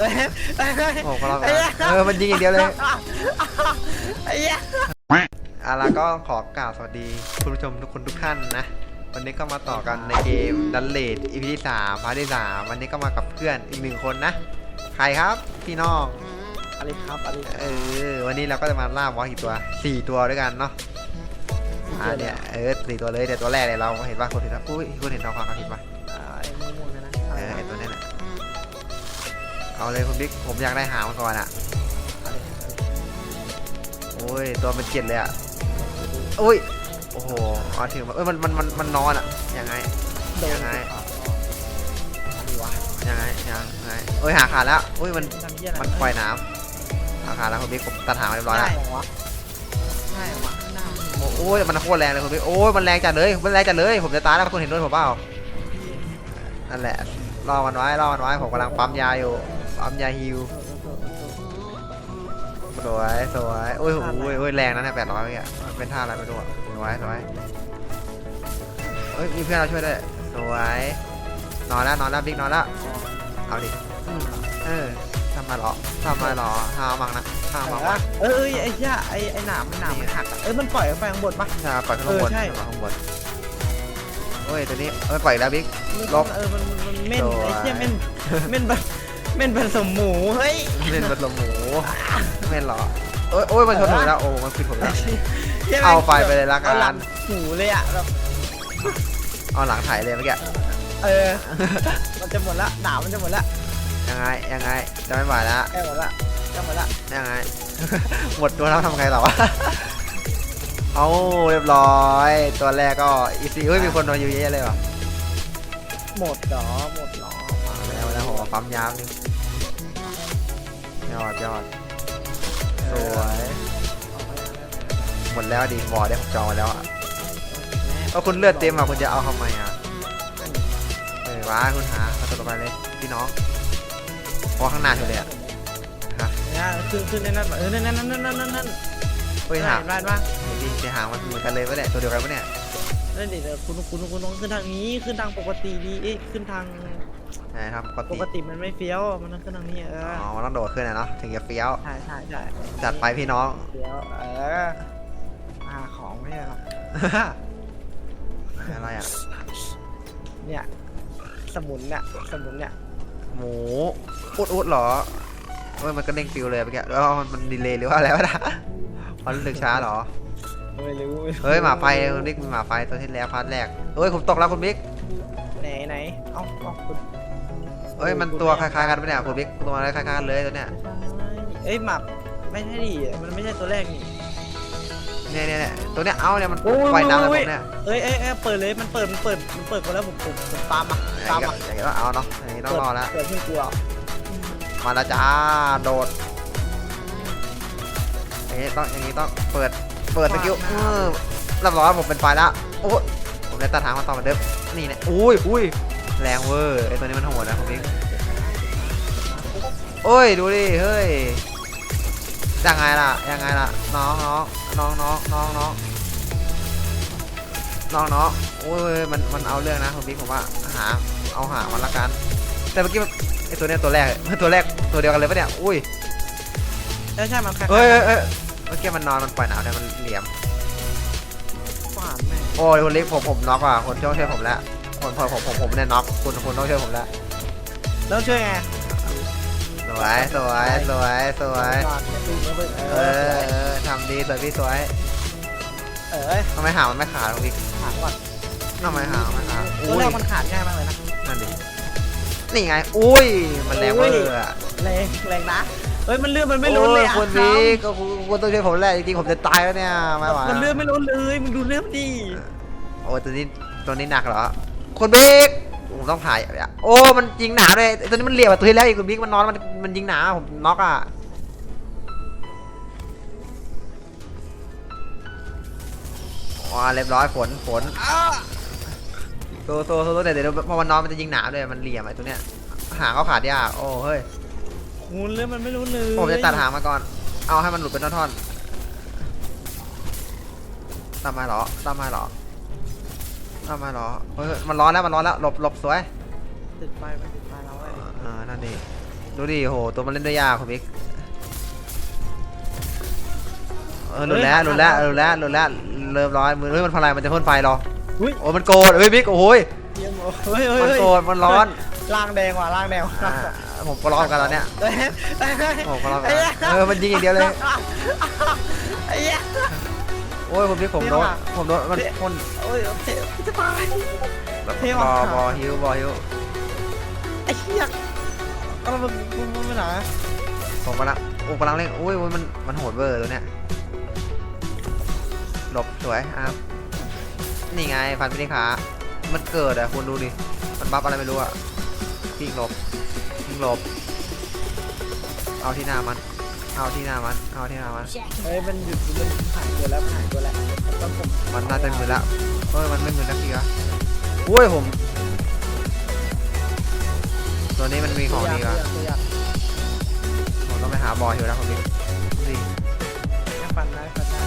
เอ้ยเอ้ยเอ้ยโอ้ก็รอดไอ้นะเหี้ยเออมันยิงอย่างเดียวเลย ไอ้เหี้ยอะแล้วก็ขอกล่าวสวัสดีคุณผู้ชมทุกคนทุกท่านนะ วันนี้ก็มาต่อกันในเกมดันเลดอีพีที่สามพาร์ทที่สามวันนี้ก็มากับเพื่อนอีกหนึ่งคนนะ ใครครับ พี่น้อง อะไรครับอะไรเออ วันนี้เราก็จะมาล่าบอสอีกตัวสี่ตัวด้วยกันเนาะ อ่าเนี่ย เออสี่ตัวเลยเดี๋ยวตัวแรกเลยเราเห็นป่ะคนเห็นป่ะอุ้ยคุณเห็นเราความกระพริบป่ะ เอาเลยคุณบิ๊ก ผมอยากได้หางมันก่อนอะโอ้ย ตัวมันเจ็ดเลยอะอุ้ย โอ้โหเอาถึงมาเอ้ยมันมันมันมันนอนอะยังไงโดนยังไงอะไรวะยังไง ยังไงเอ้ยหาขาดแล้วอุ้ยมันทำเหี้ยอะไรมันปล่อยน้ำหาขาดแล้วคุณบิ๊กผมตัดหางมาเรียบร้อยได้แล้วเหรอวะได้เหรอวะหน้ามันโอ้ยมันโคตรแรงเลยคุณบิ๊กโอ้ยมันแรงจัดเลย มันแรงจัดเลย ผมจะตายแล้วคุณเห็นด้วยผมเปล่านั่นแหละรอมันไว้รอมันไว้ผมกำลังปั๊มยาอยู่ ปั๊มยาฮิวสวยสวยโอ้ยโอ้ยโอ้ยแรงนะเนี่ยแปดร้อยเมื่อกี้มันเป็นท่าอะไรไม่รู้อะสวยสวยเอ้ยมีเพื่อนเราช่วยด้วยสวยนอนแล้วนอนแล้วบิ๊กนอนแล้วเอาดิอืมเออทำมาหรอทำมาหรอทามังนะทามังวะเอ้ยไอ้เหี้ยไอ้ไอ้หนามมันหนามมันหักอะเอ้ยมันปล่อยออกไปข้างบนปะทาก่อนขึ้นข้างบนเออใช่ก่อนข้างบนโอ้ยตัวนี้เอ้ยปล่อยแล้วบิ๊กลบเออมันมันมันเม่นสวยไอ้เหี้ยเม่นเม่นแบบ เม่นผสมหมูเฮ้ยเล่นบัตรลมหมูไม่หรอโอ้ยโอ้ยมันชนผมแล้วโอ้มันขึ้นผมแล้วหี้ยเอาไฟไปเลยละกันอาหลังหมูเลยอะแบบเอาหลังถ่ายเลยเมื่อกี้เออ มันจะหมดละหนาวมันจะหมดละยังไงยังไงจะไม่ไหวแล้วแค่หมดละแค่หมดละยังไง หมดตัวแล้วทำไงต่อวะเอาเรียบร้อย ตัวแรกก็อีซีเฮ้ยมีคนโดนอยู่เยอะเลยว่ะหมดเหรอหมด ปั๊มยามนึงยอดยอดสวยหมดแล้วดิบอร์ดได้ผมจองไว้แล้วอะก็คุณเลือดเต็มอะคุณจะเอาทำไมอะเออว้าคุณหาเอาตัวต่อไปเลยพี่น้องเพราะข้างหน้าเธอเลยอะเนี่ยคือคือในนั้นเออนั่นนั่นนั่นนั่นนั่นนั่นเฮ้ยหางได้ปะดิเสียหางมันเหมือนกันเลยปะเนี่ยตัวเดียวกันปะเนี่ยนั่นดิเดี๋ยวคุณคุณคุณต้องขึ้นทางนี้ขึ้นทางปกติดีเอ๊ะขึ้นทาง ไหนทำปกปติกติมันไม่เฟี้ยว มันต้องขึ้นทางนี้เอออ๋อมันต้องโดดขึ้นนะเนาะถึงจะเฟี้ยว ใช่ใช่ใช่จัดไปพี่น้อง เฟี้ยวเออหาของไม่ใช่หรอกอะไรอะ เนี่ย สมุนเนี่ยสมุนเนี่ยหมูอุดอุดเหรอเฮ้ยมันก็เด้งฟิวเลยเมื่อกี้แล้วมันมันดีเลยหรือว่าอะไรวะนะมันรู้สึกช้าเหรอไม่รู้เฮ้ยหมาไฟคุณบิ๊กมีหมาไฟตัวที่แล้วพาร์ทแรกเฮ้ยผมตกแล้วคุณบิ๊กไหนไหนเอ้าเอ้าคุณ เฮ้ยมันตัวคล้ายๆกันปะเนี่ยคุณบิ๊กตัวอะไรคล้ายๆกันเลยตัวเนี้ยเอ้ยหมักไม่ใช่ดิมันไม่ใช่ตัวแรกนี่เนี่ยเนี่ยเนี่ยตัวเนี้ยเอาเนี่ยมันโอ้ยปล่อยน้ำเลยโอ้ผยมเนี่ยเอ้ยเอ้ยเอ้ยเปิดเลยมันเปิดมันเปิดมันเปิดคนแล้วผมผมผมตามมาอย่าตามงมาเงี้ยอย่างเงี้ยก็เอาเนาะอย่างงี้ต้องรอแล้วเปิดเพื่อนกลัวมาแล้วจ้าโดดอย่างงี้ต้องอย่างงี้ต้องเปิดเปิดสกิลเออเรียบร้อยผมเป็นไฟแล้วโอ้ยผมได้ตัดทางมาต่อเหมือนเดิมนี่เนี่ยอุ้ยอุ้ย แรงเวอร์ไอตัวนี้มันโหดนะคุณบิ๊กโอ้ยดูดิเฮ้ยยังไงล่ะยังไงล่ะน้องน้องน้องน้องน้องน้องน้องน้องโอ้ยมันมันเอาเรื่องนะคุณบิ๊กผมว่าหาเอาหามันละกัน แต่เมื่อกี้มันไอตัวเนี้ยตัวแรกตัวแรกตัวเดียวกันเลยปะเนี่ยอุ้ยใช่ใช่มันคล้ายๆเฮ้ยเฮ้ยเฮ้ยเมื่อกี้มันนอนมันปล่อยหนาวเนี่ยมันเหลี่ยมฟาดแม่งโอ้ยคนเล็กผมผมน็อกอะคนช่วยช่วยผมแล้ว คนพอผมผมผมเนี่ยน็อกคุณคุณต้องช่วยผมแล้วแล้วช่วยไงสวยสวยสวยสวยฟาดเนี่ยดึงแล้วเพิ่งเอเอออเออทำดีสวยพี่สวยเออทำไมหางมันไม่ขาดคุณพี่ขาดก่อนทำไมหางมันไม่ขาดตัอุ้วยแรกมันขาดง่ายมากเลยนะนั่นดินี่ไงอุ้ยมันแรงเวอร์อะแรงแรงนะเฮ้ยมันเลื่อนมันไม่ลุ้นเลยโอ้อะคุณพี่ก็คุณคุณต้องช่วยผมแหละจริงๆผมจะตายแล้วเนี่ยไม่ไหวมันเลื่อนไม่ลุ้นเลยมึงดูเลื่อนดิโอ้ยตัวนี้ตัวนี้หนักเหรอ คุณบิ๊กผมต้องถ่ายอะโอ้มันยิงหนาเลยไอ้ตัวนี้มันเหลี่ยมกว่าตัวที่แล้วอีกคุณบิ๊กมันนอนมันมันยิงหนาผมน็อกอะว้าเรียบร้อยฝนฝนโซโซโซโซแต่เดี๋ยวพอมันนอนมันจะยิงหนาด้วยมันเหลี่ยมไอ้ตัวเนี้ยหางเขาขาดยากโอ้เฮ้ยงูเลื่อนมันไม่ลุ้นเลยผมจะตัดหางมาก่อน เอาให้มันหลุดเป็นท่อนๆตามมาเหรอตามมาเหรอ ตามมาเหรอเฮ้ยมันร้อนแล้วมันร้อนแล้วหลบหลบสวยติดไฟมันติดไฟเราไว้เออนั่นดิดูดิโหตัวมันเล่นได้ยากคุณบิ๊กเออหลุดแล้วหลุดแล้วหลุดแล้วหลุดแล้วเริ่มร้อยมือเฮ้ยมันพลายมันจะพ่นไฟรออุ้ยโอ้ยมันโกรธเฮ้ยบิ๊กโอ้ยเยี่ยมเฮ้ยเฮ้ยมันเฮ้ยโกรธมันร้อนล่างแดงว่ะล่างแดงว่ะอ่าผมก็ร้อนกันแล้วเนี่ยเฮ้ยเฮ้ยเฮ้ยผมก็ร้อนกันไอ้แล้วเหี้ยเออมันยิงอย่างเดียวเลยไอ้เหี้ย โอ้ยผมบิ๊กผมโดนเท่ว่ะผมโดนมันพ่นโอ้ยเท่จะตายแบบเท่บว่ะอบอฮิวบอฮิวไอ้เหี้ยเอามันมันมันมันหนาผมกำลังโอ้กำลังเล่นโอ้ยโอ้ยมันมันโหดเวอร์ตัวเนี้ยหลบสวยอะนี่ไงฟันไปที่ขา มันเกิดอะคุณดูดิ มันบัฟอะไรไม่รู้อะพิงหลบพิงหลบ เอาที่หน้ามัน เอาที่หน้ามันเอาที่หน้ามันเฮ้ยมันหยุดมันหายตัวแล้วมันหายตัวแล้วต้องผมมันน่าจะมือละเฮ้ยมันไม่มือนักทีวะอุ้ยผม ตัวนี้มันมีของดีวะตัวอยากผมต้องไปหาบอลอยู่แล้วผมดิดูดิยังฟันได้ฟันได้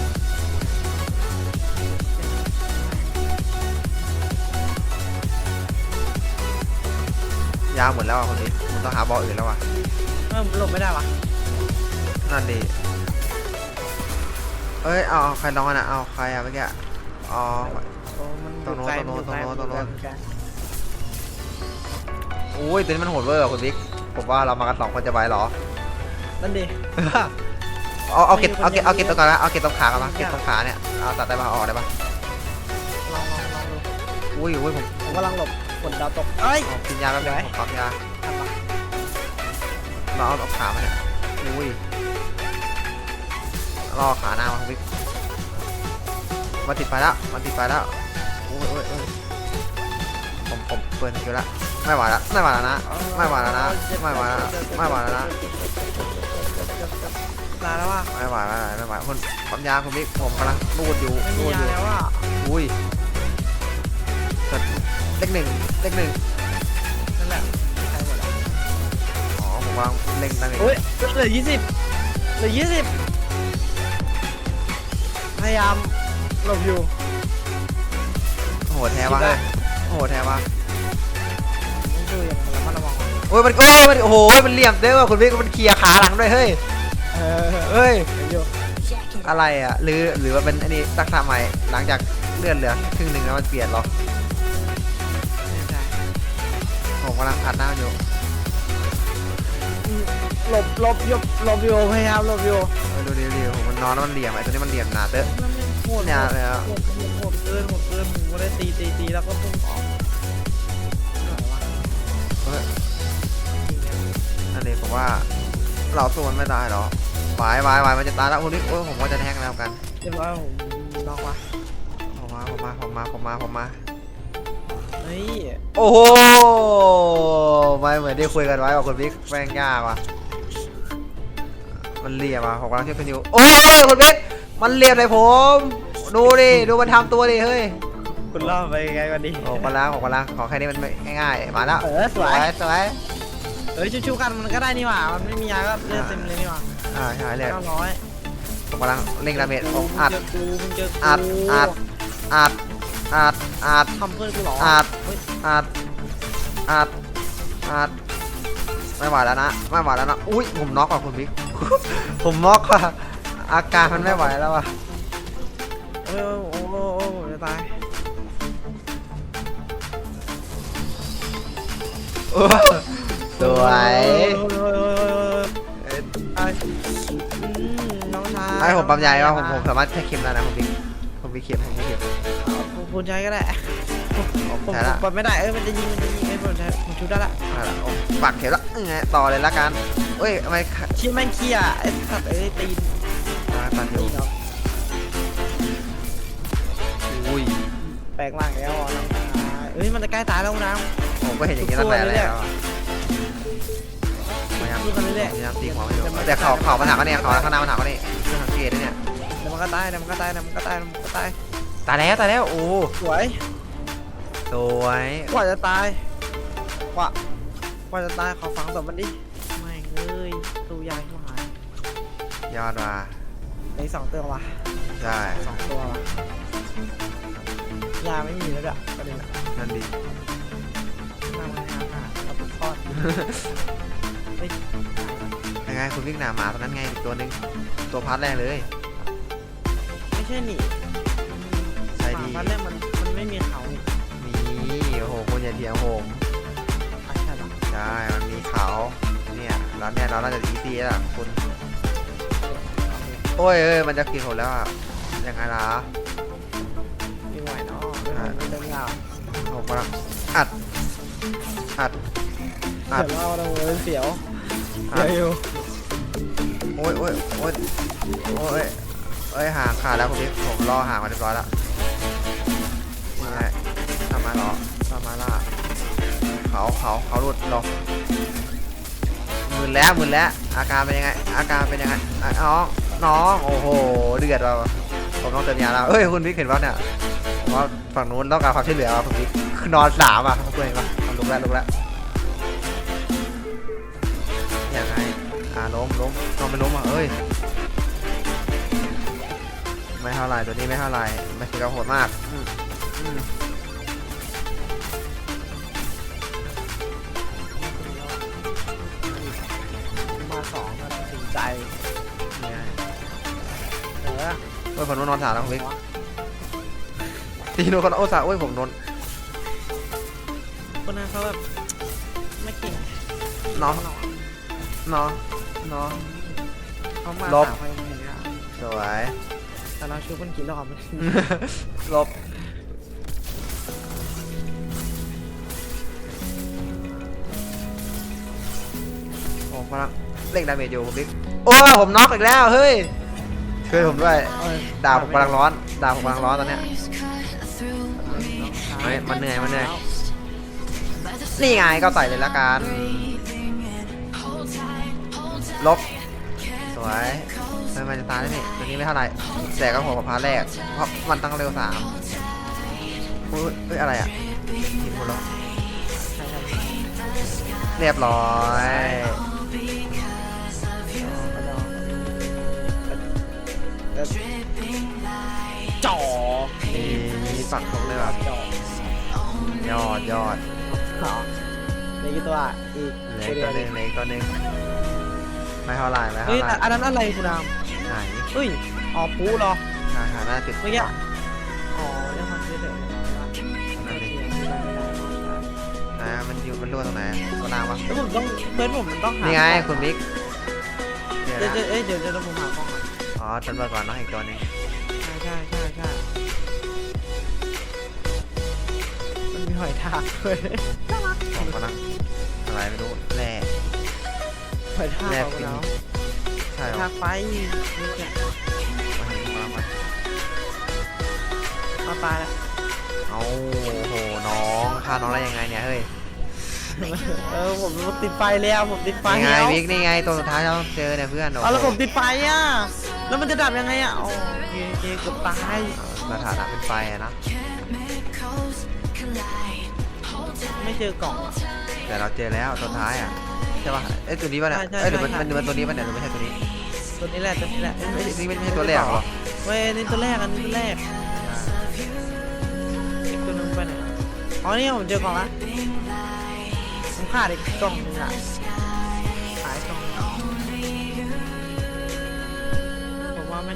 ยาวหมดแล้วอะคนนี้ผมต้องหาบอลอื่นแล้วอะเออหลบไม่ได้วะ นั่นดีเอ้ย เอาเอาใครร้องอะนะเอาใครอะเมื่อกี้ อ๋อ โอ้มันตรงโน้นไกลตรงโน้นมัอยู่ไกลตรงโน้นมัอยู่ไกลโอ้ยตัวนี้มันโหดเวอร์อะคุณบิ๊ก ผมว่าเรามากันสองคนจะไหวเหรอ นั่นดิ เอาเอาเก็บเอาเก็บไม่เอามีเก็บคนตรงก่อนนะเอาเก็บตรงขากันปะไม่เก็บยากตรงขาเนี่ย เอาตัดได้ปะเอาออกได้ปะลองลองลองดูอุ้ยอุ้ยผมผมกำลังหลบฝนดาวตก เอ้ยผมกินยาแป๊บนึงไหวผมปั๊มยา ทำมาเราเอาเอาขามาเนี่ยอุ้ย รอขาหน้ามาคุณบิ๊กมาติดไฟแล้วมาติดไฟแล้วโอ้ยโอ้ยโอ้ยผมผมเปิดคิวละไม่ไหวละไม่ไหวแล้วนะไม่ไหวแล้วนะไม่ไหวแล้วนะไม่ไหวแล้วนะลาแล้วว่ะไม่ไหวไม่ไหวไม่ไหวคนปั๊มยาคุณบิ๊กผมกำลังรูดอยู่ไม่มีรูดอยายู่แล้วว่ะอุ้ยเกิดเลขหนึ่งเลขหนึ่งนั่นแหละใครหมดแล้วอ๋อผมวางเล็งตั้งเองโอ้ยเหลือยี่สิบเหลือยี่สิบ พยายามหลบอยู่โหดแท้วะคิดได้โหดแท้วะต้องดูอย่างระมัดระวังโอ้ยมันโอ้ยมันโอ้โหมันเหลี่ยมเด้อว่ะคุณพี่มันเคลียร์ขาหลังด้วยเฮ้ยเออเฮ้ยเดี๋ยวอยู่อะไรอะหรือหรือว่าเป็นอันนี้ตักษะใหม่หลังจากเลื่อนเหลือครึ่งหนึ่งแล้วมันเปลี่ยนเหรอไม่ใช่ผมกำลังอัดหน้าอยู่อืม หลบหลบหยบหลบอยู่พยายามหลบอยู่เออดูดิดูดิผมมันนอนแล้วมันเหลี่ยมไอ้ตัวนี้มันเหลี่ยมหนาเด้อมันไม่โหดเนี่ยเลยอะโหดโหดโหดเกินโหดเกินผมก็ได้ตีตีตีแล้วก็พุ่งออกไหนวะเฮ้ยยิงเนี่ยอันนี้ผมว่าเราสู้มันไม่ได้หรอวายวายวายมันจะตายแล้วคุณพี่โอ้ยผมว่าจะแทงแล้วกันเรียบร้อยผมล็อกวะผมมาผมมาผมมาผมมาผมมา เฮ้ยโอ้โหไม่เหมือนที่คุยกันไว้ว่าคุณบิ๊กแม่งยากว่ะ มันเหลี่ยมอะผมกำลังช่วยคุณอยู่ โอ้ยคุณบิ๊กมันเหลี่ยมเลยผม ดูดิ ดูมันทำตัวดิ เฮ้ย คุณรอดไปไงกันดีโอ้กำลังผมกำลังขอแค่นี้มันไม่ง่ายๆ มาแล้ว เออสวย สวยเฮ้ยชูๆกันมันก็ได้นี่หว่า มันไม่มียาก็เลือดเต็มเลยนี่หว่า อ่าใช่เลยเก้าร้อยผมกำลังเร่งดาเมจมึผมงอัดเจอกูมึงเจอกูอัดอัดอัดอัดอัดทำเพื่อนกูเหรออัดเฮ้ยอัดอัดอัดไม่ไหวแล้วนะ ไม่ไหวแล้วนะ อุ้ยผมน็อกว่ะคุณบิ๊ก ผมน็อกว่ะอาการมันไม่ไหวแล้วว่ะเฮ้ยโอ้โหโอ้โหผมจะตายโอ้สวยโอ้โหโอ้โหโอ้โหโอ้โหไอ้อืมน้องชายไอ้ผมปั๊มยาว่าผมผมสามารถใช้เข็มได้นะผมบิ๊กผมมีเข็มผมมีเข็มผมคุณใช้ก็ได้ผมผมใช้ละผมไม่ได้เอ้ยมันจะยิงมันจะยิงไอ้ผมใช้ผมชุดได้ละเอาละผมปักเข็มละยังไงต่อเลยละกัน เอ้ยทำไมขาชิ้นแม่งเคี้ยไอ้สัตว์เอ้ยตีนอ่าตัดอตียู่นเนาะอุ้ยแปลงร่างแล้วอะน้องชายเอ้ยมันจะใกล้ตายแล้วน้ำ ผมก็เห็นอย่างนี้ตั้งแต่แล้วอะพยายามสู้กันเรื่อยพยายามตีหัวไม่โดนแต่เขาเขาปัญหาก็เนี่ยเขาข้างหน้าปัญหาก็นี่เรื่องสังเกตนะเนี่ยๆเดี๋ยวมันก็ตายเดี๋ยวมันก็ตายเดี๋ยวมันก็ตายเดี๋ยวมันก็ตายตายแล้วตายแล้วโอ้สวยสวย กว่าจะตายกว่ากว่าจะตายขอฟังศพมันดิไม่งเอ้ยตัว ยายชิบหายยอดว่ะเหลืออกสองตัววะใช่สองตัววะยาไม่มีแล้วด้วยประเด็นอะนั่นดีน่ามันหาหาแล้วเป็นทอดเฮ้ยยังไงคุณวิ่งหนาหมาตัวนั้นไงอีกตัวหนึ่งตัวพัดแรงเลย ไม่ใช่หนีใช่ดีตอนแรกมันมันไม่มีเขานี่นี่โอ้โหคุณอย่าเถียงผม อะใช่ปะใช่ มันมีเขาเนี่ย แล้วเนี่ยเราน่าจะอีซี่แล้วล่ะคุณโอ้ยเอ้ยมันจะกินผมแล้วอะยังไงล่ะมีไหวเนาะไม่ไหวไม่ต้องยาวผมกำลังอัดอัดอัดเดี๋ยวเราเราเลยเสียวอัดเดี๋ยวอยู่โอ้ยโอ้ยโอ้ยโอ้ยเอ้ยหางขาดแล้วคุณพี่ผมรอหางมาเรียบร้อยแล้วนี่ไงทำมาเหรอทำมาล่ะเขาเขาเขาหลุดหรอ หมื่นแล้วหมื่นแล้วอาการเป็นยังไง อาการเป็นยังไงน้องน้องโอ้โหเดือดว่ะผมต้องเติมยาแล้วเอ้ยคุณพี่เห็นป่ะเนี่ยว่าฝั่งนู้นต้องการความช่วยเหลือคุณพี่คือนอนสามอะคุณเห็นป่ะเอาลุกแล้วลุกแล้วยังไงอ่าล้มล้มนอนไปล้มอะเอ้ยไม่เท่าไรตัวนี้ไม่เท่าไรไม่ถึงกับโหดมากอืมอืม ใจนี่ไงเออเอ้ยผมนอนสามแล้วคุณวิกตีโดนคนละโอ้สาโอ้ยผมโดนคนนั้นเขาแบบไม่เก่งน้องหรอกน้องน้องเขามาลบสามคนอย่างเงี้ยสวยแต่เราชูมันกี่รอบมันลบผมกำลัง เล่งดาเมจอยู่คุณวิกโอ้ยผมน็อกอีกแล้วเฮ้ยช่วยผมด้วยเอ้ยดาวผมกำลังร้อนดาวผมกำลังร้อนตอนเนี้ยเฮ้ยมันเหนื่อยมันเหนื่อยนี่ไงก็ใส่เลยละกันลบสวยเฮ้ยมันจะตายแล้วนี่ตัวนี้ไม่เท่าไหร่แต่ก็พอกับพาร์ทแรกเพราะมันตั้งเร็วสามอุ้ยเฮ้ยอะไรอะผิดหมดแล้วใช่ใช่เรียบร้อย จ่อนี่มีปักตรงเลยแบบจ่อยอดยอดอ๋อเหลือกี่ตัวอีกเหล็กตัวหนึงเหล็กตัวหนึงไม่เท่าไหร่ไม่เฮ้เท่ายไหร่อันนั้นอะไรคุณดามไหนเฮ้ยอ๋อปูเหรอ หาหาหน้าจุดเมื่อกี้ อ๋อเรื่องความเชื่อถือนั่นไม่ดิเกี่ยวไม่ได้ไม่ได้นะมันอยู่มันรั่วตรงไหนตัวน้ำปะแล้วผมต้องเพื่อนผมมันต้องหานี่ไงคุณบิ๊กเดี๋ยวเดี๋ยวนะเดี๋ยวเอ้ยเดี๋ยวเดี๋ยวผมหากล้ อ๋อฉันเบิกก่อนน้องอีกตัวนึงใช่ใช่ใช่ใช่มันมีหอยทากด้วยผมกำลังอะไรไม่รู้แร่หอยทากแร่เอาปิงแล้วใช่หรอทากไปนี่แหละมาให้มามามาตายแล้วเอาโอ้โหน้องฆ่าน้องได้ยังไงเนี่ยเฮ้ยเออผมติดไฟแล้วผมติดไฟนี่ไงวิกนี่ไงตัวสุดท้ายเราเจอเนี่ยเพื่อนเอาแล้วผมติดไฟอะ แล้วมันจะดับยังไงอะอ๋อโอเคโอเคเกือบตายสถานะเป็นไฟอะนะ ไม่เจอกล่องอะ แต่เราเจอแล้วตัวท้ายอะใช่ป่ะเอ้ยตัวนี้ป่ะเนี่ยใช่ใช่เอ้ยหรือมันใช่ มันมันตัวนี้ป่ะเนี่ยหรือไม่ใช่ตัวนี้ตัวนี้แหละตัวนี้แหละเอ้ยไม่ไม่ใช่นี่ไม่ใช่ตัวแรกเหรอเว้ยนี่ตัวแรกอันนี้ตัวแรกอีกตัวหนึงไปไหนอะอ๋อนี่ผมเจอกล่องละผมขาดอีกกล่องหนึงอะ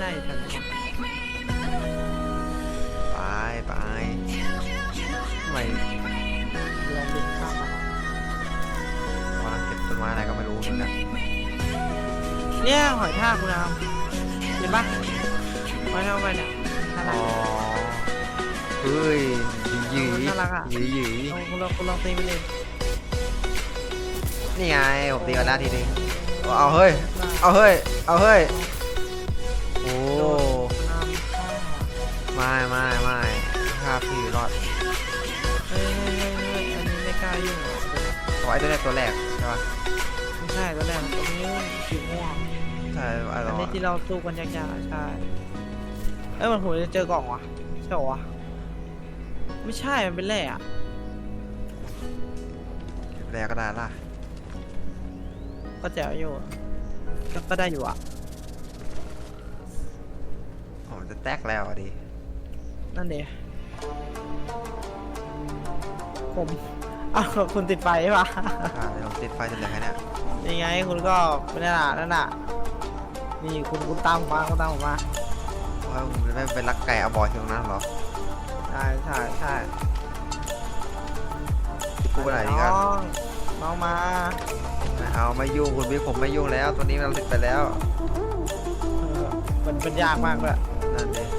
น่าอยู่แถวนี้ไปไปทำไมลองดึงข้ามมากำลังเก็บต้นไม้อะไรก็ไม่รู้เหมือนกันเนี่ยหอยทากคุณอามเห็นปะหอยทากไปเนี่ยน่ารัอ๋ก อเฮ้ยหยีหยีน่ารักอะ หยีหยีลองคุณลองคุณลองตีไปเลยนี่ไงผมตีมาได้ทีนึงเอาเฮ้ย เอาเฮ้ย เอาเฮ้ย ไม่ไม่ไม่ฆ่าพี่รอดเฮ้ยเฮ้ยเฮ้ยเฮ้ยอันนี้ไม่กล้ายุ่งหรอกเพราะไอ้ตัวแรกตัวแรกใช่ปะไม่ใช่ตัวแรกตัวนี้สีม่วงใช่ไอ้อัเรานนี้ที่เราสู้กันยากๆใช่เอ้ยมันผมจะเจอกล่องวะใช่เหรอวะไม่ใช่มันเป็นแร่อะแรกก็ได้ล่ะก็แจ๋วอยู่ก็ก็ได้อยู่อะผมจะแตกแล้วอะดิ นั่นเดีผมอ้าวคุณติดไฟใช่ปะอ่าเดี๋ยวผมติดไฟจนเหลือแค่เนี้ยเอยังไงคุณก็ไม่ได้ละนั่นน่ะ นี่คุณคุณตามผมมาคุณตามผมมา ว่ามึงไม่เป็นรักไก่เอาบอยตรงนั้นเหรอใช่ใช่ใช่พูดอะไรดีกันน้องน้องมาไม่เอาไม่ยุ่งคุณบิ๊กผมไม่ยุ่งแล้วตัวนี้มันติดไปแล้วเออมันเป็นยากมากเลยนั่นเองน้อง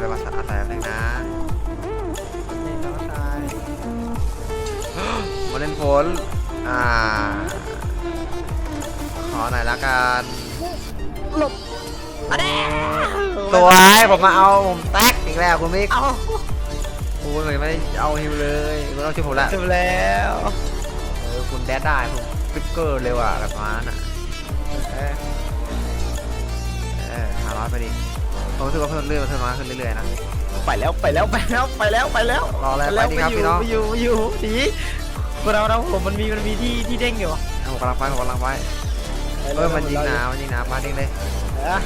เราจะมาสะอาดใส่แป๊บนึงนะนี่น้องชายมาเล่นฝนอ่า ขอหน่อยละกันหลบอันนี้สวยผมมาเอาผมแตกอีกแล้วคุณบิ๊กเอาโอ้ยไม่ได้เอาฮิวเลยคุณต้องช่วยผมละจบแล้วเออคุณแดดได้ผมฟิกเกอร์เร็วอะแบบนั้นอะเออเออห้าร้อยไปดิ ผมรู้สึกว่าเพิ่มเรื่อยๆเพิ่มมาขึ้นเรื่อยๆนะ ไปแล้วไปแล้วไปแล้วไปแล้วไปแล้วรออะไรไปดีครับไปพี่น้อง ไปอยู่ไปอยู่หนีคนเราเราผมมันมีมันมีที่ที่เด้งอยู่ผมกำลังไปผมกำลังไปเออมันยิงหนามันยิงหนามาดิ้งเลยเออ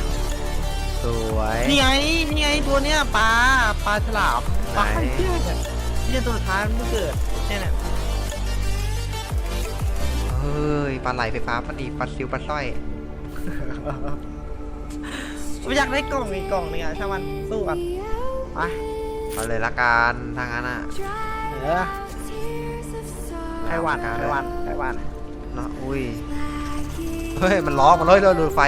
สวยนี่ไงนี่ไงตัวเนี้ยปลาปลาฉลามปลาไหนเหี้ยเนี่ยเนี่ยตัวสุดท้ายมันเพิ่งเกิดเนี่ยเนี่ยเฮ้ยปลาไหลไฟฟ้าปลาดีปลาซิวปลาสร้อย ผมอยากได้กล่องอีกกล่องหนึงอะช่างมันสู้กันไปเอาเลยละกันทางนั้นอะเออไต้หวันไต้หวันไต้หวัน เนาะอุ้ยเฮ้ยมันล้อมันเลยเราดูดไฟ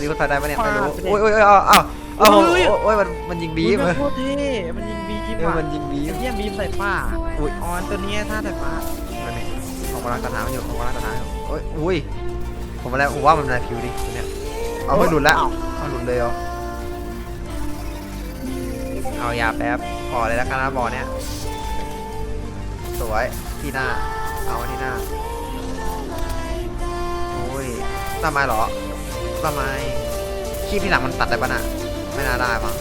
รีบไฟได้ปะเนี่ยไม่รู้อุ้ยอุ้ยอุ้ยเอาเอาเอาโอ้ย โอ้ยมันมันยิงบีมอุ๊เลยยมันโคตรเท่มันยิงบีมเออว่ะมันยิงบีมไอ้เหี้ยบีมใส่ฟ้าอุ้ยออนตัวเนี้ยท่าใส่ฟ้ามันนี่ผมกำลังตัดหางมันอยู่ผมกำลังตัดหางอยู่โอ้ยอุ้ยผมมาแล้วผมว่ามันอะไรผิวดิเนี่ยเอาไม่หลุดแล้ว เอาหลุดเลยเหรอเอายาแป๊บพอเลยแล้วกันนะบอเนี่ยสวยที่หน้า เอาไว้ที่หน้าโอ้ยทำไมเหรอทำไมขี้พี่หลังมันตัดได้ปะน่ะไม่น่าได้มั้ง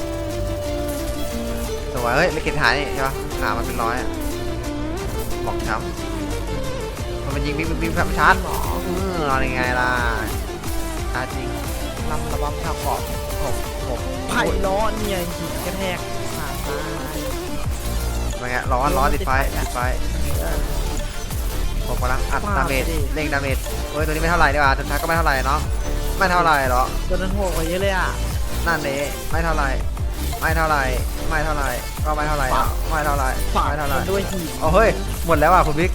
สวยเฮ้ยไม่เก็บหายนี่ใช่ปะขามันเป็นร้อยอะบอกช้ำมันยิงบิ๊กบิ๊กแบบชาร์จหมอเอออะไรไงล่ะชาจริง ลำระบำชาวเกาะผมผมไผ่ล้อเนี่ยหินกระแทกผ่านมาเป็นไงร้อนร้อนติดไฟติดไฟเออผมกำลังอัดว้าวดาเมจดิเร่งดาเมจเฮ้ยตัวนี้ไม่เท่าไหร่ดีกว่าสุดท้ายก็ไม่เท่าไหร่เนาะไม่เท่าไหร่หรอกตัวนั้นโหดกว่าเยอะเลยอะนั่นเองไม่เท่าไหร่ไม่เท่าไหร่ไม่เท่าไหร่ก็ไม่เท่าไหร่อะไม่เท่าไหร่ฝากไม่เท่าไหร่มันด้วยหินโอ้เฮ้ยหมดแล้วอะคุณบิ๊ก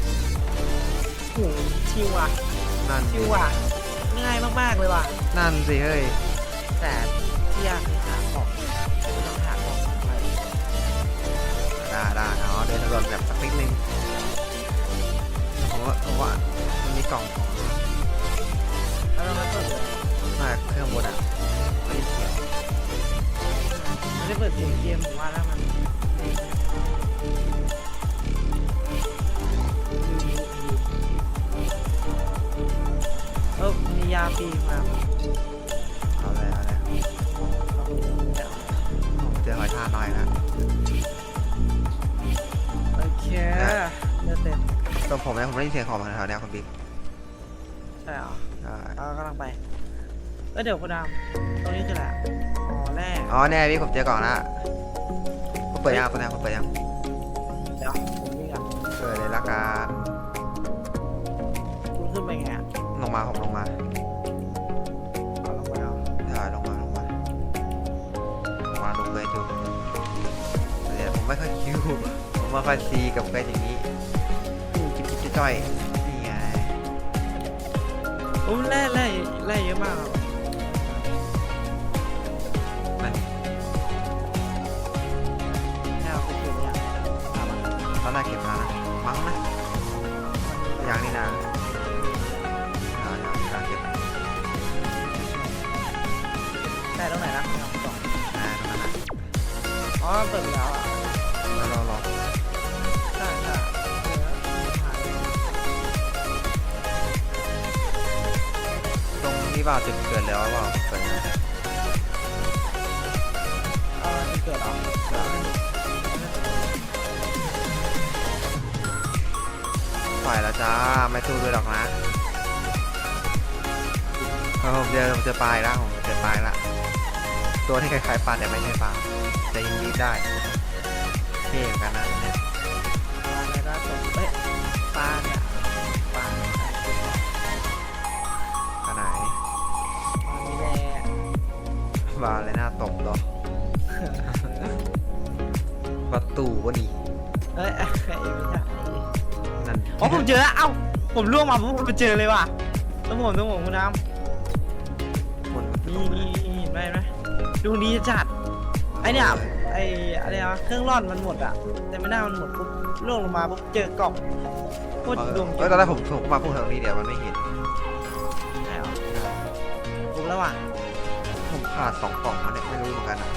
โอ้โหชิวอะนั่นชิวอะง่ายมากๆเลยว่ะ นั่นสิเฮ้ย แต่ที่ยากคือหาของต้องหาของอะไรได้ได้เอาเดินตำรวจแบบสักนิดนึงผมว่าผมว่ามันมีกล่องของแล้วเราไม่เปิดมากเครื่องบนอะไม่เสียงไม่ได้เปิดเสียงเกมผมว่าแล้วมันเออมียาฟรีมา ต็มตัวผมเนี่ยผมได้ยินเสียงของมาแถวๆเนี้ยคุณบิ๊กใช่เหรอใช่เรากำลังไปเอ้ยเดี๋ยวคุณดำตรงนี้คืออะไรอะอ๋อแร่อ๋อเนี่ยพี่ผมเจอกล่องละคุณเปิดยังคุณแม่คุณเปิดยังเดี๋ยวผมวิ่งอะเปิดเลยละกันคุณขึ้นไปไงอะลงมาผมลงมาเอาลงไปเอาใช่ลงมาลงมาลงมาลงเลยจูเดี๋ยวผมไม่ค่อยคิวผมไม่ค่อยซีกับเควสอย่างนี้อืม ดอยนี่ไงโอ้แร่แร่แร่เยอะมากอะนั่นแร่เอาไปเก็บเนี่ยถามว่าตอนแรกเก็บมานะมั้งนะอย่างนี้นะเอาอย่างการเก็บแร่ตรงไหนนะเอาก่อนอ่าตรงนั้นนะอ๋อเปิดไปแล้วอะ ปล่าจุดเกิดแล้วเปล่าเกิดยังไงเออมันเกิดเหรอเกิดไม่ปล่อยแล้วจ้า ไม่สู้ด้วยหรอกนะเออผมเจอผมเจอปลายแล้วผมเจอปลายละตัวที่คล้ายๆปลาแต่ไม่ใช่ปลาแต่ยิงดีได้เท่เหมือนกันนะ วาเลยหน้าตบดอกประตูวะนี่เอ้ยนั่นอ๋อผมเจอแล้วเอ้าผมล่วงมาผมไปเจอเลยว่ะต้องผมต้องผมคุณน้คนำนี่นี่นี่เห็นไหมไหมดวงดีจัดไอเนี่ยไออะไรอะเครื่องร่อนมันหมดอะแต่ไม่น่ามันหมดปุ๊บล่วงลงมาปุ๊บเจอกล่องโคตรดวงเออตอนแรกผมผมมาพูดทางนี้เดี๋ยวมันไม่เห็นใช่เหรอถูกแล้วว่ะ ขาดสองกล่องมาเนี่ยไม่รู้เหมือนกันอะ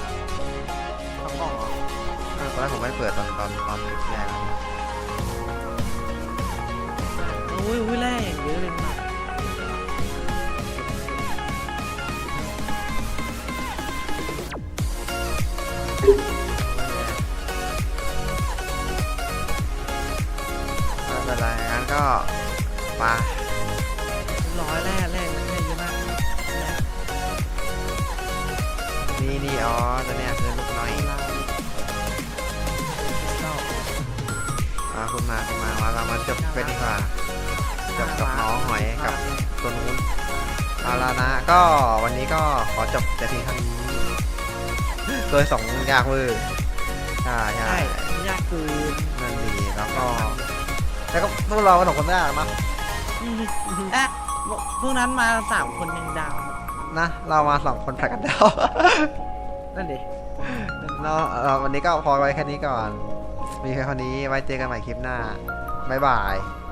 สองกล่องเหรอเออตอนแรกผมไม่ได้เปิดตอนตอนตอนจุดแรกอะอุ้ยอุ้ยแรงเยอะเลยนะไม่เป็นไรงั้นก็มาร้อยแรกแรกแรกเยอะมาก นี่นี่อ๋อตัวเนี้ยคือลูกน้อยอ่าคุณมาคุณมามาเรามาจบเป็นดีกว่าจบกับน้องหอยกับตัวนู้นเอาละนะ ก็วันนี้ก็ขอจบแต่เพียงเท่านี้โดยสองยากมือใช่ใช่ใช่ยากคือนั่นดีแล้วก็แล้วก็พวกเราก็สองคนได้หรอมั้งเอ๊ะพวกนั้นมาสามคนยังดาวนะเรามาสองคนผลักกันดาว นั่นดิเราเราวันนี้ก็พอไว้แค่นี้ก่อน มีแค่คนนี้ไว้เจอกันใหม่คลิปหน้า บ๊ายบายบ๊ายบายบ๊ายบาย